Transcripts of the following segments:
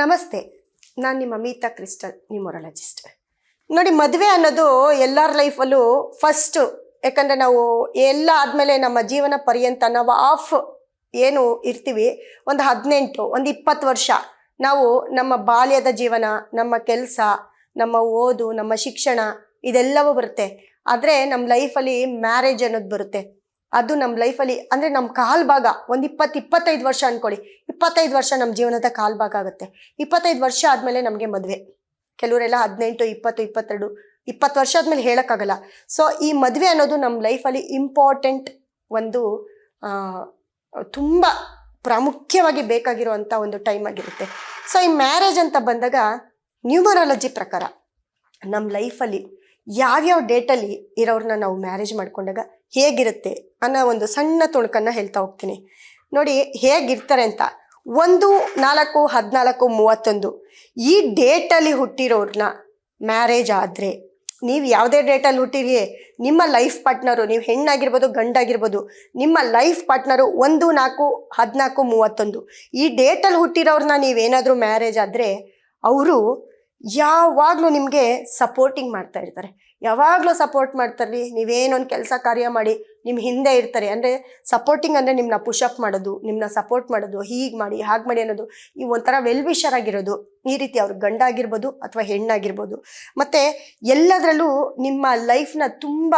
ನಮಸ್ತೆ. ನಾನು ನಿಮ್ಮ ಮೀತಾ ಕ್ರಿಸ್ಟಲ್ ನ್ಯೂಮರಾಲಜಿಸ್ಟ್ ನೋಡಿ, ಮದುವೆ ಅನ್ನೋದು ಎಲ್ಲರ ಲೈಫಲ್ಲೂ ಫಸ್ಟು ಯಾಕಂದರೆ ನಾವು ಎಲ್ಲ ಆದಮೇಲೆ ನಮ್ಮ ಜೀವನ ಪರ್ಯಂತ ನಾವು ಆಫ್ ಏನು ಇರ್ತೀವಿ, ಒಂದು ಹದಿನೆಂಟು, ಒಂದು ಇಪ್ಪತ್ತು ವರ್ಷ ನಾವು ನಮ್ಮ ಬಾಲ್ಯದ ಜೀವನ, ನಮ್ಮ ಕೆಲಸ, ನಮ್ಮ ಓದು, ನಮ್ಮ ಶಿಕ್ಷಣ, ಇದೆಲ್ಲವೂ ಬರುತ್ತೆ. ಆದರೆ ನಮ್ಮ ಲೈಫಲ್ಲಿ ಮ್ಯಾರೇಜ್ ಅನ್ನೋದು ಬರುತ್ತೆ. ಅದು ನಮ್ಮ ಲೈಫಲ್ಲಿ, ಅಂದರೆ ನಮ್ಮ ಕಾಲ್ ಭಾಗ ಒಂದು ಇಪ್ಪತ್ತು, ಇಪ್ಪತ್ತೈದು ವರ್ಷ ಅನ್ಕೊಳ್ಳಿ. ಇಪ್ಪತ್ತೈದು ವರ್ಷ ನಮ್ಮ ಜೀವನದ ಕಾಲ್ ಭಾಗ ಆಗುತ್ತೆ. ಇಪ್ಪತ್ತೈದು ವರ್ಷ ಆದಮೇಲೆ ನಮಗೆ ಮದುವೆ. ಕೆಲವರೆಲ್ಲ ಹದಿನೆಂಟು, ಇಪ್ಪತ್ತು, ಇಪ್ಪತ್ತೆರಡು, ಇಪ್ಪತ್ತು ವರ್ಷ ಆದಮೇಲೆ ಹೇಳೋಕ್ಕಾಗಲ್ಲ. ಸೊ ಈ ಮದುವೆ ಅನ್ನೋದು ನಮ್ಮ ಲೈಫಲ್ಲಿ ಇಂಪಾರ್ಟೆಂಟ್ ಒಂದು ತುಂಬ ಪ್ರಾಮುಖ್ಯವಾಗಿ ಬೇಕಾಗಿರುವಂಥ ಒಂದು ಟೈಮ್ ಆಗಿರುತ್ತೆ. ಸೊ ಈ ಮ್ಯಾರೇಜ್ ಅಂತ ಬಂದಾಗ ನ್ಯೂಮರಾಲಜಿ ಪ್ರಕಾರ ನಮ್ಮ ಲೈಫಲ್ಲಿ ಯಾವ್ಯಾವ ಡೇಟಲ್ಲಿ ಇರೋರನ್ನ ನಾವು ಮ್ಯಾರೇಜ್ ಮಾಡಿಕೊಂಡಾಗ ಹೇಗಿರುತ್ತೆ ಅನ್ನೋ ಒಂದು ಸಣ್ಣ ತುಣುಕನ್ನು ಹೇಳ್ತಾ ಹೋಗ್ತೀನಿ. ನೋಡಿ, ಹೇಗಿರ್ತಾರೆ ಅಂತ. ಒಂದು, ನಾಲ್ಕು, ಹದಿನಾಲ್ಕು, ಮೂವತ್ತೊಂದು. ಈ ಡೇಟಲ್ಲಿ ಹುಟ್ಟಿರೋರನ್ನ ಮ್ಯಾರೇಜ್ ಆದರೆ ನೀವು ಯಾವುದೇ ಡೇಟಲ್ಲಿ ಹುಟ್ಟಿರಿ ನಿಮ್ಮ ಲೈಫ್ ಪಾರ್ಟ್ನರು, ನೀವು ಹೆಣ್ಣಾಗಿರ್ಬೋದು, ಗಂಡಾಗಿರ್ಬೋದು, ನಿಮ್ಮ ಲೈಫ್ ಪಾರ್ಟ್ನರು ಒಂದು, ನಾಲ್ಕು, ಹದಿನಾಲ್ಕು, ಮೂವತ್ತೊಂದು. ಈ ಡೇಟಲ್ಲಿ ಹುಟ್ಟಿರೋರನ್ನ ನೀವೇನಾದರೂ ಮ್ಯಾರೇಜ್ ಆದರೆ ಅವರು ಯಾವಾಗಲೂ ನಿಮಗೆ ಸಪೋರ್ಟಿಂಗ್ ಮಾಡ್ತಾ ಇರ್ತಾರೆ. ಯಾವಾಗಲೂ ಸಪೋರ್ಟ್ ಮಾಡ್ತಾರೆ ನೀವೇನೊಂದು ಕೆಲಸ ಕಾರ್ಯ ಮಾಡಿ ನಿಮ್ಮ ಹಿಂದೆ ಇರ್ತಾರೆ. ಅಂದರೆ ಸಪೋರ್ಟಿಂಗ್ ಅಂದರೆ ನಿಮ್ಮನ್ನ ಪುಷಪ್ ಮಾಡೋದು ನಿಮ್ಮನ್ನ ಸಪೋರ್ಟ್ ಮಾಡೋದು, ಹೀಗೆ ಮಾಡಿ, ಹಾಗೆ ಮಾಡಿ ಅನ್ನೋದು. ಈ ಒಂಥರ ವೆಲ್ ವಿಷರ್ ಆಗಿರೋದು. ಈ ರೀತಿ ಅವ್ರ ಗಂಡ ಆಗಿರ್ಬೋದು ಅಥವಾ ಹೆಣ್ಣಾಗಿರ್ಬೋದು. ಮತ್ತು ಎಲ್ಲದರಲ್ಲೂ ನಿಮ್ಮ ಲೈಫ್ನ ತುಂಬ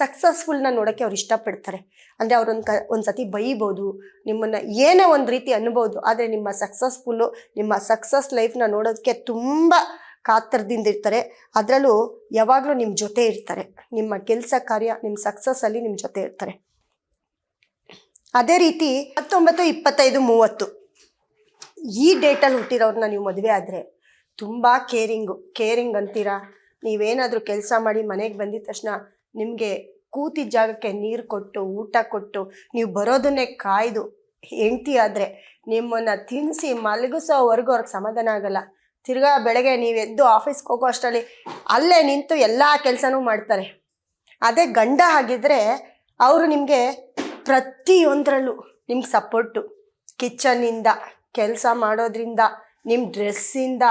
ಸಕ್ಸಸ್ಫುಲ್ನ ನೋಡೋಕ್ಕೆ ಅವ್ರು ಇಷ್ಟಪಡ್ತಾರೆ. ಅಂದರೆ ಅವ್ರೊಂದು ಕ ಒಂದು ಸತಿ ಬೈಬೋದು, ನಿಮ್ಮನ್ನು ಏನೇ ಒಂದು ರೀತಿ ಅನ್ಬೋದು, ಆದರೆ ನಿಮ್ಮ ಸಕ್ಸಸ್ಫುಲ್ಲು ನಿಮ್ಮ ಸಕ್ಸಸ್ ಲೈಫ್ನ ನೋಡೋದಕ್ಕೆ ತುಂಬ ಕಾತರದಿಂದ ಇರ್ತಾರೆ. ಅದರಲ್ಲೂ ಯಾವಾಗಲೂ ನಿಮ್ಮ ಜೊತೆ ಇರ್ತಾರೆ. ನಿಮ್ಮ ಕೆಲಸ ಕಾರ್ಯ ನಿಮ್ಮ ಸಕ್ಸಸ್ಸಲ್ಲಿ ನಿಮ್ಮ ಜೊತೆ ಇರ್ತಾರೆ. ಅದೇ ರೀತಿ ಹತ್ತೊಂಬತ್ತು, ಇಪ್ಪತ್ತೈದು, ಮೂವತ್ತು. ಈ ಡೇಟಲ್ಲಿ ಹುಟ್ಟಿರೋರನ್ನ ನೀವು ಮದುವೆ ಆದರೆ ತುಂಬ ಕೇರಿಂಗು ಕೇರಿಂಗ್ ಅಂತೀರಾ? ನೀವೇನಾದರೂ ಕೆಲಸ ಮಾಡಿ ಮನೆಗೆ ಬಂದಿದ ತಕ್ಷಣ ನಿಮಗೆ ಕೂತಿದ್ದ ಜಾಗಕ್ಕೆ ನೀರು ಕೊಟ್ಟು, ಊಟ ಕೊಟ್ಟು, ನೀವು ಬರೋದನ್ನೇ ಕಾಯ್ದು ಹೆಂಡ್ತಿ ಆದರೆ ನಿಮ್ಮನ್ನು ತಿನ್ನಿಸಿ ಮಲಗಿಸೋವರೆಗೂ ಅವ್ರಿಗೆ ಸಮಾಧಾನ ಆಗಲ್ಲ. ತಿರ್ಗಾ ಬೆಳಗ್ಗೆ ನೀವು ಎದ್ದು ಆಫೀಸ್ಗೆ ಹೋಗೋ ಅಷ್ಟರಲ್ಲಿ ಅಲ್ಲೇ ನಿಂತು ಎಲ್ಲ ಕೆಲಸನೂ ಮಾಡ್ತಾರೆ. ಅದೇ ಗಂಡ ಆಗಿದ್ದರೆ ಅವರು ನಿಮಗೆ ಪ್ರತಿಯೊಂದರಲ್ಲೂ ನಿಮ್ಗೆ ಸಪೋರ್ಟು ಕಿಚನಿಂದ ಕೆಲಸ ಮಾಡೋದ್ರಿಂದ ನಿಮ್ಮ ಡ್ರೆಸ್ಸಿಂದ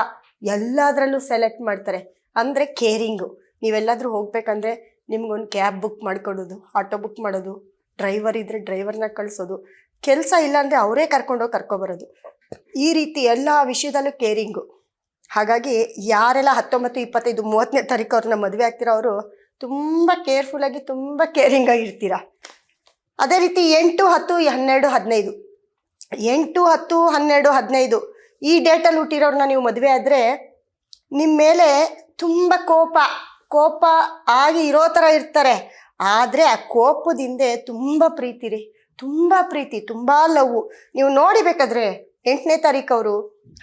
ಎಲ್ಲದರಲ್ಲೂ ಸೆಲೆಕ್ಟ್ ಮಾಡ್ತಾರೆ. ಅಂದರೆ ಕೇರಿಂಗು ನೀವೆಲ್ಲಾದರೂ ಹೋಗಬೇಕಂದ್ರೆ ನಿಮ್ಗೊಂದು ಕ್ಯಾಬ್ ಬುಕ್ ಮಾಡ್ಕೊಡೋದು ಆಟೋ ಬುಕ್ ಮಾಡೋದು ಡ್ರೈವರ್ ಇದ್ದರೆ ಡ್ರೈವರ್ನ ಕಳಿಸೋದು, ಕೆಲಸ ಇಲ್ಲಾಂದರೆ ಅವರೇ ಕರ್ಕೊಂಡೋಗಿ ಕರ್ಕೊಬರೋದು. ಈ ರೀತಿ ಎಲ್ಲ ವಿಷಯದಲ್ಲೂ ಕೇರಿಂಗು ಹಾಗಾಗಿ ಯಾರೆಲ್ಲ ಹತ್ತೊಂಬತ್ತು, ಇಪ್ಪತ್ತೈದು, ಮೂವತ್ತನೇ ತಾರೀಕು ಅವ್ರನ್ನ ಮದುವೆ ಆಗ್ತಿರೋ ಅವರು ತುಂಬ ಕೇರ್ಫುಲ್ಲಾಗಿ ತುಂಬ ಕೇರಿಂಗ್ ಆಗಿರ್ತೀರ ಅದೇ ರೀತಿ ಎಂಟು, ಹತ್ತು, ಹನ್ನೆರಡು, ಹದಿನೈದು. ಎಂಟು, ಹತ್ತು, ಹನ್ನೆರಡು, ಹದಿನೈದು ಈ ಡೇಟಲ್ಲಿ ಹುಟ್ಟಿರೋರನ್ನ ನೀವು ಮದುವೆ ಆದರೆ ನಿಮ್ಮ ಮೇಲೆ ತುಂಬ ಕೋಪ ಕೋಪ ಆಗಿ ಇರೋ ಥರ ಇರ್ತಾರೆ. ಆದರೆ ಆ ಕೋಪದಿಂದೆ ತುಂಬ ಪ್ರೀತಿ ರೀ, ತುಂಬ ಪ್ರೀತಿ, ತುಂಬ ಲವ್. ನೀವು ನೋಡಿಬೇಕಾದ್ರೆ ಎಂಟನೇ ತಾರೀಕವರು,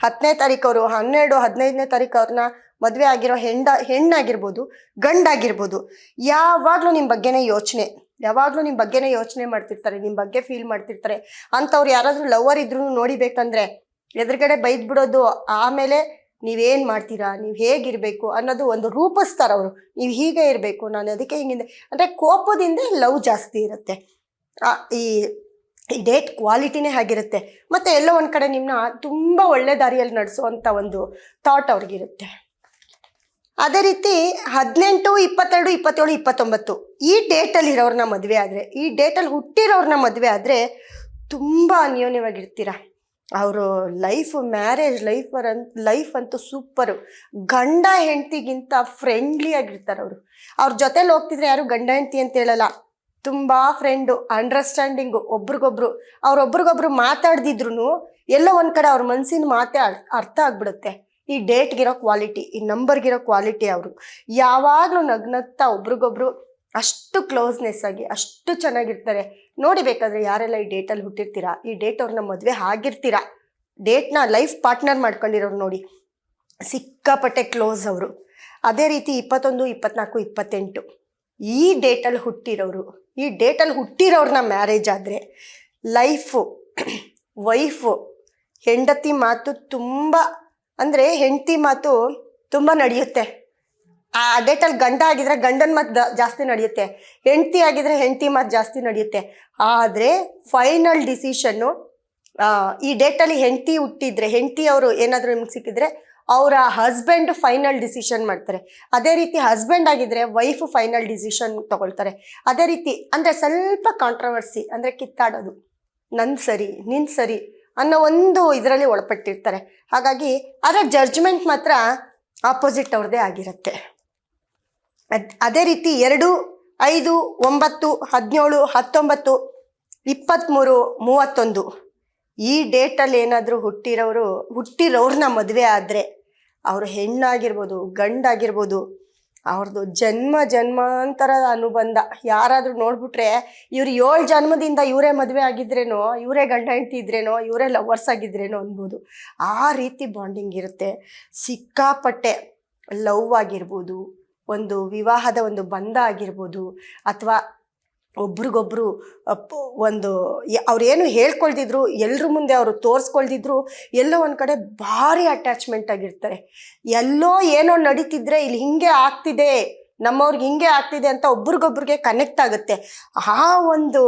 ಹತ್ತನೇ ತಾರೀಕವರು, ಹನ್ನೆರಡು, ಹದಿನೈದನೇ ತಾರೀಕು ಅವ್ರನ್ನ ಮದುವೆ ಆಗಿರೋ ಹೆಂಡ, ಹೆಣ್ಣಾಗಿರ್ಬೋದು, ಗಂಡಾಗಿರ್ಬೋದು, ಯಾವಾಗಲೂ ನಿಮ್ಮ ಬಗ್ಗೆನೇ ಯೋಚನೆ. ಯಾವಾಗಲೂ ನಿಮ್ಮ ಬಗ್ಗೆನೇ ಯೋಚನೆ ಮಾಡ್ತಿರ್ತಾರೆ ನಿಮ್ಮ ಬಗ್ಗೆ ಫೀಲ್ ಮಾಡ್ತಿರ್ತಾರೆ. ಅಂಥವ್ರು ಯಾರಾದರೂ ಲವರ್ ಇದ್ರೂ ನೋಡಿಬೇಕಂದ್ರೆ ಎದುರುಗಡೆ ಬೈದ್ಬಿಡೋದು, ಆಮೇಲೆ ನೀವೇನು ಮಾಡ್ತೀರಾ, ನೀವು ಹೇಗಿರಬೇಕು ಅನ್ನೋದು ಒಂದು ರೂಪಿಸ್ತಾರೆ ಅವರು. ನೀವು ಹೀಗೆ ಇರಬೇಕು, ನಾನು ಅದಕ್ಕೆ ಹಿಂಗಿದೆ. ಅಂದರೆ ಕೋಪದಿಂದ ಲವ್ ಜಾಸ್ತಿ ಇರುತ್ತೆ. ಈ ಡೇಟ್ ಕ್ವಾಲಿಟಿನೇ ಆಗಿರುತ್ತೆ ಮತ್ತು ಎಲ್ಲೋ ಒಂದು ಕಡೆ ನಿಮ್ಮನ್ನ ತುಂಬ ಒಳ್ಳೆ ದಾರಿಯಲ್ಲಿ ನಡೆಸುವಂಥ ಒಂದು ಥಾಟ್ ಅವ್ರಿಗಿರುತ್ತೆ. ಅದೇ ರೀತಿ ಹದಿನೆಂಟು, ಇಪ್ಪತ್ತೆರಡು, ಇಪ್ಪತ್ತೇಳು, ಇಪ್ಪತ್ತೊಂಬತ್ತು ಈ ಡೇಟಲ್ಲಿ ಇರೋರನ್ನ ಮದುವೆ ಆದರೆ, ಈ ಡೇಟಲ್ಲಿ ಹುಟ್ಟಿರೋರನ್ನ ಮದುವೆ ಆದರೆ ತುಂಬ ಅನ್ಯೋನ್ಯವಾಗಿರ್ತೀರ? ಅವರು ಲೈಫ್ ಮ್ಯಾರೇಜ್ ಲೈಫ್ ಅಂತ ಲೈಫ್ ಅಂತೂ ಸೂಪರು ಗಂಡ ಹೆಂಡತಿಗಿಂತ ಫ್ರೆಂಡ್ಲಿ ಆಗಿರ್ತಾರೆ ಅವರು ಅವ್ರ ಜೊತೆಲಿ ಹೋಗ್ತಿದ್ರೆ ಯಾರು ಗಂಡ ಹೆಂಡತಿ ಅಂತ ಹೇಳಲ್ಲ. ತುಂಬ ಫ್ರೆಂಡು ಅಂಡರ್ಸ್ಟ್ಯಾಂಡಿಂಗು ಒಬ್ರಿಗೊಬ್ರು, ಅವ್ರೊಬ್ರಿಗೊಬ್ರು ಮಾತಾಡ್ದಿದ್ರು ಎಲ್ಲೋ ಒಂದು ಕಡೆ ಅವ್ರ ಮನಸ್ಸಿನ ಮಾತೇ ಅರ್- ಅರ್ಥ ಆಗ್ಬಿಡುತ್ತೆ. ಈ ಡೇಟ್ಗಿರೋ ಕ್ವಾಲಿಟಿ ಈ ನಂಬರ್ಗಿರೋ ಕ್ವಾಲಿಟಿ ಅವರು. ಯಾವಾಗಲೂ ನಗ್ನಗ್ತಾ ಒಬ್ರಿಗೊಬ್ರು ಅಷ್ಟು ಕ್ಲೋಸ್ನೆಸ್ ಆಗಿ, ಅಷ್ಟು ಚೆನ್ನಾಗಿರ್ತಾರೆ. ನೋಡಿ ಬೇಕಾದ್ರೆ ಯಾರೆಲ್ಲ ಈ ಡೇಟಲ್ಲಿ ಹುಟ್ಟಿರ್ತೀರಾ? ಈ ಡೇಟ್ ಅವ್ರನ್ನ ಮದುವೆ ಆಗಿರ್ತೀರಾ? ಡೇಟ್ನ ಲೈಫ್ ಪಾರ್ಟ್ನರ್ ಮಾಡ್ಕೊಂಡಿರೋರು ನೋಡಿ. ಸಿಕ್ಕಾಪಟ್ಟೆ ಕ್ಲೋಸ್ ಅವರು. ಅದೇ ರೀತಿ ಇಪ್ಪತ್ತೊಂದು, ಇಪ್ಪತ್ನಾಲ್ಕು, ಇಪ್ಪತ್ತೆಂಟು. ಈ ಡೇಟಲ್ಲಿ ಹುಟ್ಟಿರೋರು, ಈ ಡೇಟಲ್ಲಿ ಹುಟ್ಟಿರೋರನ್ನ ಮ್ಯಾರೇಜ್ ಆದರೆ ಲೈಫು ವೈಫು ಹೆಂಡತಿ ಮಾತು ತುಂಬ, ಅಂದರೆ ಹೆಂಡತಿ ಮಾತು ತುಂಬ ನಡೆಯುತ್ತೆ. ಆ ಡೇಟಲ್ಲಿ ಗಂಡ ಆಗಿದ್ರೆ ಗಂಡನ ಮಾತು ಜಾಸ್ತಿ ನಡೆಯುತ್ತೆ, ಹೆಂಡತಿ ಆಗಿದ್ರೆ ಹೆಂಡತಿ ಮಾತು ಜಾಸ್ತಿ ನಡೆಯುತ್ತೆ. ಆದರೆ ಫೈನಲ್ ಡಿಸಿಷನ್ನು ಈ ಡೇಟಲ್ಲಿ ಹೆಂಡತಿ ಹುಟ್ಟಿದ್ರೆ ಹೆಂಡತಿ ಅವರು ಏನಾದರೂ ನಿಮ್ಗೆ ಸಿಕ್ಕಿದ್ರೆ ಅವರ ಹಸ್ಬೆಂಡ್ ಫೈನಲ್ ಡಿಸಿಷನ್ ಮಾಡ್ತಾರೆ. ಅದೇ ರೀತಿ ಹಸ್ಬೆಂಡ್ ಆಗಿದ್ರೆ ವೈಫ್ ಫೈನಲ್ ಡಿಸಿಷನ್ ತಗೊಳ್ತಾರೆ. ಅದೇ ರೀತಿ ಅಂದರೆ ಸ್ವಲ್ಪ ಕಾಂಟ್ರವರ್ಸಿ ಅಂದರೆ ಕಿತ್ತಾಡೋದು. ನನ್ನ ಸರಿ, ನಿನ್ ಸರಿ ಅನ್ನೋ ಒಂದು ಇದರಲ್ಲಿ ಒಳಪಟ್ಟಿರ್ತಾರೆ. ಹಾಗಾಗಿ ಅದರ ಜಡ್ಜ್ಮೆಂಟ್ ಮಾತ್ರ ಆಪೋಸಿಟ್ ಅವ್ರದ್ದೇ ಆಗಿರುತ್ತೆ. ಅದ್ ರೀತಿ ಎರಡು, ಐದು, ಒಂಬತ್ತು, ಹದಿನೇಳು, ಹತ್ತೊಂಬತ್ತು ಇಪ್ಪತ್ತ್ಮೂರು ಮೂವತ್ತೊಂದು. ಈ ಡೇಟಲ್ಲಿ ಏನಾದರೂ ಹುಟ್ಟಿರೋರು, ಹುಟ್ಟಿರೋರ್ನ ಮದುವೆ ಆದರೆ ಅವರು ಹೆಣ್ಣಾಗಿರ್ಬೋದು, ಗಂಡಾಗಿರ್ಬೋದು ಅವ್ರದ್ದು ಜನ್ಮ ಜನ್ಮಾಂತರದ ಅನುಬಂಧ. ಯಾರಾದರೂ ನೋಡ್ಬಿಟ್ರೆ ಇವ್ರು ಏಳು ಜನ್ಮದಿಂದ ಇವರೇ ಮದುವೆ ಆಗಿದ್ರೇನೋ, ಇವರೇ ಗಂಡ ಹೆಂಡತಿ ಇದ್ರೇನೋ, ಇವರೇ ಲವರ್ಸ್ ಆಗಿದ್ರೇನೋ ಅನ್ಬೋದು. ಆ ರೀತಿ ಬಾಂಡಿಂಗ್ ಇರುತ್ತೆ. ಸಿಕ್ಕಾಪಟ್ಟೆ ಲವ್ ಆಗಿರ್ಬೋದು, ಒಂದು ವಿವಾಹದ ಒಂದು ಬಂಧ ಆಗಿರ್ಬೋದು, ಅಥವಾ ಒಬ್ರಿಗೊಬ್ರು ಒಂದು ಅವ್ರೇನು ಹೇಳ್ಕೊಳ್ದಿದ್ರು ಎಲ್ಲರ ಮುಂದೆ ಅವರು ತೋರಿಸ್ಕೊಳ್ದಿದ್ರು, ಎಲ್ಲೋ ಒಂದು ಕಡೆ ಭಾರಿ ಅಟ್ಯಾಚ್ಮೆಂಟ್ ಆಗಿರ್ತಾರೆ. ಎಲ್ಲೋ ಏನೋ ನಡೀತಿದ್ರೆ ಇಲ್ಲಿ ಹಿಂಗೆ ಆಗ್ತಿದೆ, ನಮ್ಮವ್ರಿಗೆ ಹಿಂಗೆ ಆಗ್ತಿದೆ ಅಂತ ಒಬ್ರಿಗೊಬ್ರಿಗೆ ಕನೆಕ್ಟ್ ಆಗುತ್ತೆ. ಆ ಒಂದು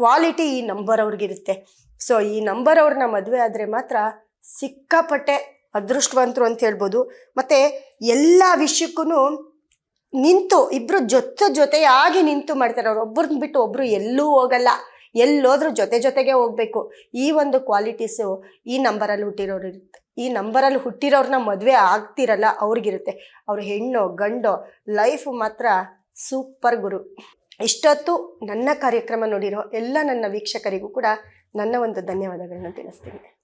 ಕ್ವಾಲಿಟಿ ಈ ನಂಬರ್ ಅವ್ರಿಗಿರುತ್ತೆ. ಸೊ ಈ ನಂಬರ್ ಅವ್ರನ್ನ ಮದುವೆ ಆದರೆ ಮಾತ್ರ ಸಿಕ್ಕಾಪಟ್ಟೆ ಅದೃಷ್ಟವಂತರು ಅಂತ ಹೇಳ್ಬೋದು. ಮತ್ತು ಎಲ್ಲ ವಿಷಯಕ್ಕೂ ನಿಂತು, ಇಬ್ರು ಜೊತೆ ಜೊತೆಯಾಗಿ ನಿಂತು ಮಾಡ್ತಾರೆ. ಅವ್ರು ಒಬ್ಬರನ್ನ ಬಿಟ್ಟು ಒಬ್ರು ಎಲ್ಲೂ ಹೋಗಲ್ಲ. ಎಲ್ಲೋದ್ರೂ ಜೊತೆ ಜೊತೆಗೆ ಹೋಗ್ಬೇಕು. ಈ ಒಂದು ಕ್ವಾಲಿಟೀಸು ಈ ನಂಬರಲ್ಲಿ ಹುಟ್ಟಿರೋರು ಇರುತ್ತೆ. ಈ ನಂಬರಲ್ಲಿ ಹುಟ್ಟಿರೋರನ್ನ ಮದುವೆ ಆಗ್ತಿರಲ್ಲ, ಅವ್ರಿಗಿರುತ್ತೆ. ಅವ್ರ ಹೆಣ್ಣು, ಗಂಡು, ಲೈಫ್ ಮಾತ್ರ ಸೂಪರ್ ಗುರು. ಇಷ್ಟೊತ್ತು ನನ್ನ ಕಾರ್ಯಕ್ರಮ ನೋಡಿರೋ ಎಲ್ಲ ನನ್ನ ವೀಕ್ಷಕರಿಗೂ ಕೂಡ ನನ್ನ ಒಂದು ಧನ್ಯವಾದಗಳನ್ನು ತಿಳಿಸ್ತೀನಿ.